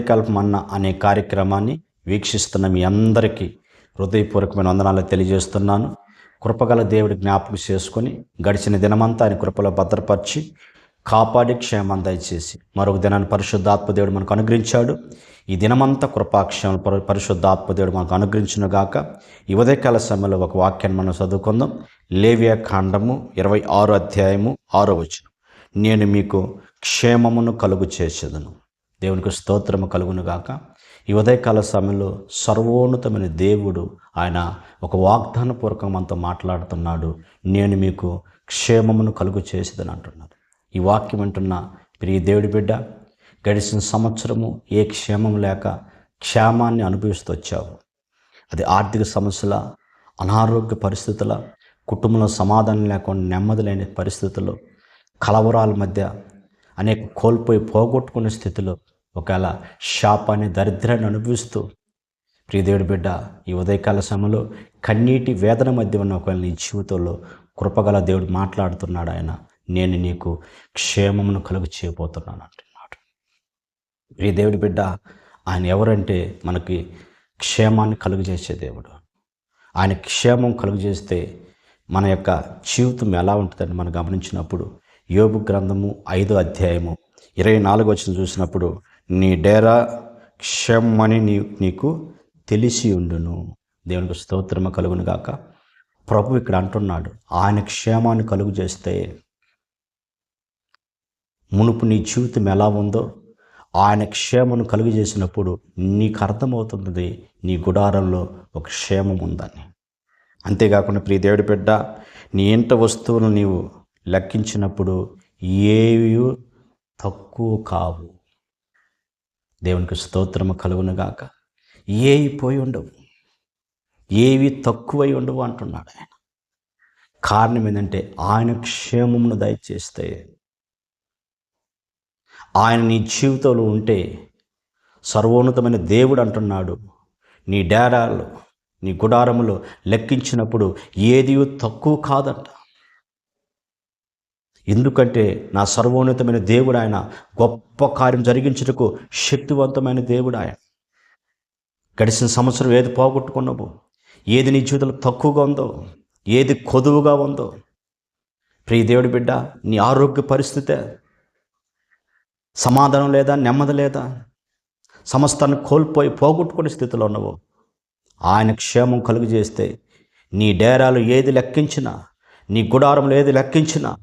కల్పమన్న అనే కార్యక్రమాన్ని వీక్షిస్తున్న మీ అందరికీ హృదయపూర్వకమైన వందనాలు తెలియజేస్తున్నాను. కృపగల దేవుడి జ్ఞాపకం చేసుకొని గడిచిన దినమంతా ఆయన కృపలో భద్రపరిచి కాపాడి క్షేమం దయచేసి మరొక దినాన్ని పరిశుద్ధాత్మదేవుడు మనకు అనుగ్రహించాడు. ఈ దినమంతా కృపాక్షేమ పరిశుద్ధాత్మదేవుడు మనకు అనుగ్రహించిన గాక. ఈ ఉదయకాల సమయంలో ఒక వాక్యాన్ని మనం చదువుకుందాం. లేవియా కాండము ఇరవై ఆరో అధ్యాయము ఆరో వచ్చిన నేను మీకు క్షేమమును కలుగు చేసేదను. దేవునికి స్తోత్రము కలుగును గాక. ఈ ఉదయకాల సమయంలో సర్వోన్నతమైన దేవుడు ఆయన ఒక వాగ్దాన పూర్వకం మనతో మాట్లాడుతున్నాడు. నేను మీకు క్షేమమును కలుగు చేసేదని అంటున్నాడు. ఈ వాక్యం వింటున్న ప్రియ దేవుడి బిడ్డ గడిచిన సంవత్సరము ఏ క్షేమం లేక క్షేమాన్ని అనుభవిస్తూ వచ్చావు? అది ఆర్థిక సమస్యల అనారోగ్య పరిస్థితుల కుటుంబంలో సమాధానం లేకుండా నెమ్మది లేని పరిస్థితులు కలవరాల మధ్య అనేక కోల్పోయి పోగొట్టుకునే స్థితిలో ఒకవేళ శాపాన్ని దరిద్రాన్ని అనుభవిస్తూ ప్రియదేవుడి బిడ్డ ఈ ఉదయకాల సమయంలో కన్నీటి వేదన మధ్య ఉన్న ఒకవేళ నీ జీవితంలో కృపగల దేవుడు మాట్లాడుతున్నాడు ఆయన నేను నీకు క్షేమమును కలుగు చేయబోతున్నాను అంటున్నాడు. ఈ దేవుడి బిడ్డ ఆయన ఎవరంటే మనకి క్షేమాన్ని కలుగజేసే దేవుడు. ఆయన క్షేమం కలుగజేస్తే మన యొక్క జీవితం ఎలా ఉంటుందని మనం గమనించినప్పుడు యోబు గ్రంథము ఐదో అధ్యాయము. ఇరవై నాలుగు వచ్చిన చూసినప్పుడు నీ డేరా క్షేమని నీ నీకు తెలిసి ఉండును. దేవునికి స్తోత్రము కలుగును గాక. ప్రభు ఇక్కడ అంటున్నాడు ఆయన క్షేమాన్ని కలుగు చేస్తే మునుపు నీ జీవితం ఎలా ఉందో ఆయన క్షేమను కలుగు చేసినప్పుడు నీకు అర్థమవుతుంది నీ గుడారంలో ఒక క్షేమం ఉందని. అంతేకాకుండా ప్రియ దేవుడి బిడ్డ నీ ఇంట వస్తువులు నీవు లెక్కించినప్పుడు ఏవి తక్కువ కావు. దేవునికి స్తోత్రము కలుగునుగాక. ఏవి పోయి ఉండవు. ఏవి తక్కువై ఉండవు అంటున్నాడు ఆయన. కారణం ఏంటంటే ఆయన క్షేమమును దయచేస్తే ఆయన నీ జీవితంలో ఉంటే సర్వోన్నతమైన దేవుడు అంటున్నాడు. నీ డేరాలు నీ గుడారములు లెక్కించినప్పుడు ఏది తక్కువ కాదంట. ఎందుకంటే నా సర్వోన్నతమైన దేవుడు ఆయన. గొప్ప కార్యం జరిగించుటకు శక్తివంతమైన దేవుడు ఆయన. గడిచిన సంవత్సరం ఏది పోగొట్టుకున్నావు? ఏది నీ జీవితంలో తక్కువగా ఉందో? ఏది కొదువుగా ఉందో? ప్రియ దేవుడి బిడ్డ నీ ఆరోగ్య పరిస్థితే సమాధానం లేదా నెమ్మది లేదా? సమస్తాన్ని కోల్పోయి పోగొట్టుకునే స్థితిలో ఉన్నావు. ఆయన క్షేమం కలుగు చేస్తే నీ డేరాలు ఏది లెక్కించినా నీ గుడారంలో ఏది లెక్కించినా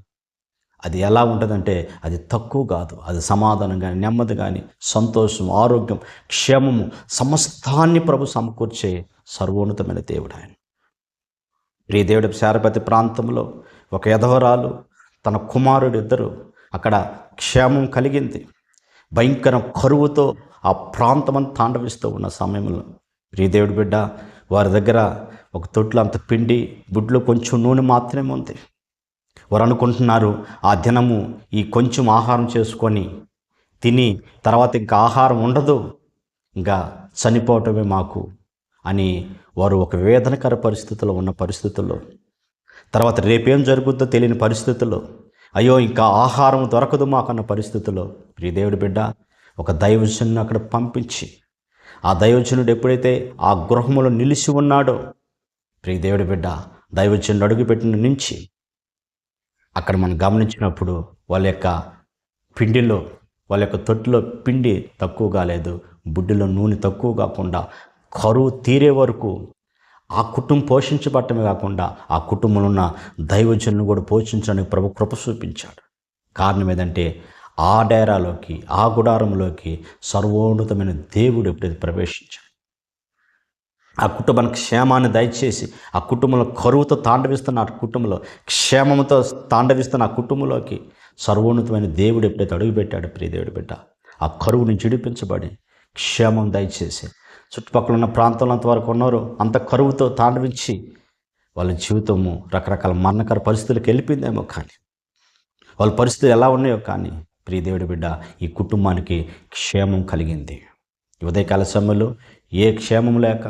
అది ఎలా ఉంటుందంటే అది తక్కువ కాదు. అది సమాధానం కానీ నెమ్మది కానీ సంతోషం ఆరోగ్యం క్షేమము సమస్తాన్ని ప్రభు సమకూర్చే సర్వోన్నతమైన దేవుడు ఆయన. ప్రియ దేవుడి శారపతి ప్రాంతంలో ఒక యధవరాలు తన కుమారుడు ఇద్దరు అక్కడ క్షేమం కలిగింది. భయంకర కరువుతో ఆ ప్రాంతమంతా తాండవిస్తూ ఉన్న సమయంలో ప్రియదేవుడి బిడ్డ వారి దగ్గర ఒక తొట్లో అంత పిండి బుడ్లో కొంచెం నూనె మాత్రమే ఉంది. వారు అనుకుంటున్నారు ఆ దినము ఈ కొంచెం ఆహారం చేసుకొని తిని తర్వాత ఇంకా ఆహారం ఉండదు ఇంకా చనిపోవటమే మాకు అని వారు ఒక వేదనకర పరిస్థితిలో ఉన్న పరిస్థితుల్లో తర్వాత రేపేం జరుగుద్దో తెలియని పరిస్థితుల్లో అయ్యో ఇంకా ఆహారం దొరకదు మాకన్న పరిస్థితుల్లో ప్రియదేవుడి బిడ్డ ఒక దైవజనుని అక్కడ పంపించి ఆ దైవజనుడు ఎప్పుడైతే ఆ గృహములో నిలిచి ఉన్నాడో ప్రియదేవుడి బిడ్డ దైవజనుడు అడుగుపెట్టిన నుంచి అక్కడ మనం గమనించినప్పుడు వాళ్ళ యొక్క పిండిలో వాళ్ళ యొక్క తొట్టిలో పిండి తక్కువ కాలేదు బుడ్డిలో నూనె తక్కువ కాకుండా కరువు తీరే వరకు ఆ కుటుంబం పోషించబట్టమే కాకుండా ఆ కుటుంబంలో ఉన్న దైవజనులను కూడా పోషించడానికి ప్రభు కృప చూపించాడు. కారణం ఏదంటే ఆ డేరాలోకి ఆ గుడారంలోకి సర్వోన్నతమైన దేవుడు ఎప్పుడైతే ప్రవేశించాడు ఆ కుటుంబానికి క్షేమాన్ని దయచేసి ఆ కుటుంబంలో కరువుతో తాండవిస్తున్న ఆ కుటుంబంలో క్షేమంతో తాండవిస్తున్న ఆ కుటుంబంలోకి సర్వోన్నతమైన దేవుడు ఎప్పుడైతే అడుగుపెట్టాడు ప్రియదేవుడు బిడ్డ ఆ కరువుని చిడిపించబడి క్షేమం దయచేసి చుట్టుపక్కల ఉన్న ప్రాంతంలో అంతవరకు ఉన్నారు అంత కరువుతో తాండవించి వాళ్ళ జీవితము రకరకాల మరణకర పరిస్థితులకు వెళ్ళిపోయిందేమో కానీ వాళ్ళ పరిస్థితులు ఎలా ఉన్నాయో కానీ ప్రియదేవుడి బిడ్డ ఈ కుటుంబానికి క్షేమం కలిగింది. ఉదయకాల సమయంలో ఏ క్షేమం లేక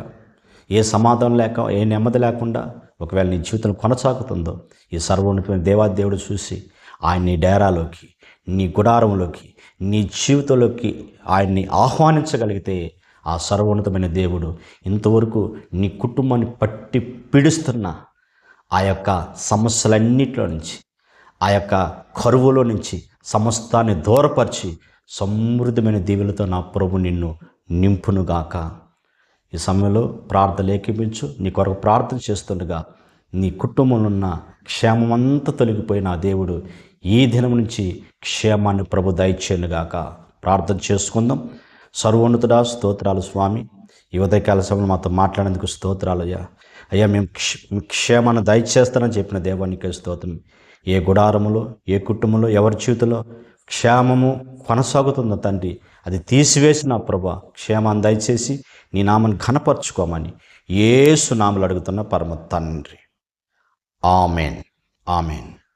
ఏ సమాధానం లేక ఏ నెమ్మది లేకుండా ఒకవేళ నీ జీవితం కొనసాగుతుందో ఈ సర్వోన్నతమైన దేవాదేవుడు చూసి ఆయన నీ డేరాలోకి నీ గుడారంలోకి నీ జీవితంలోకి ఆయన్ని ఆహ్వానించగలిగితే ఆ సర్వోన్నతమైన దేవుడు ఇంతవరకు నీ కుటుంబాన్ని పట్టి పీడిస్తున్న ఆ యొక్క సమస్యలన్నిటిలో నుంచి ఆ యొక్క కరువులో నుంచి సమస్తాన్ని దూరపరిచి సమృద్ధమైన దీవులతో నా ప్రభు నిన్ను నింపునుగాక. ఈ సమయంలో ప్రార్థన ఏకీపించు నీ కొరకు ప్రార్థన చేస్తుండగా నీ కుటుంబంలో ఉన్న క్షేమమంతా తొలగిపోయిన ఆ దేవుడు ఈ దినం నుంచి క్షేమాన్ని ప్రభు దయచేయనుగాక. ప్రార్థన చేసుకుందాం. సర్వోన్నతుడా స్తోత్రాలు స్వామి. ఈ ఉదయకాల సమయంలో మాతో మాట్లాడేందుకు స్తోత్రాలు అయ్యా. అయ్యా మేము క్షే క్షేమాన్ని దయచేస్తానని చెప్పిన దేవానికి స్తోత్రం. ఏ గుడారములో ఏ కుటుంబంలో ఎవరి జీవితంలో క్షేమము కొనసాగుతుందో తండ్రి అది తీసివేసిన ప్రభా క్షేమాన్ని దయచేసి నీ నామను ఘనపరచుకోమని ఏసు నామలు అడుగుతున్న పరమ తండ్రి. ఆమెన్. ఆమెన్.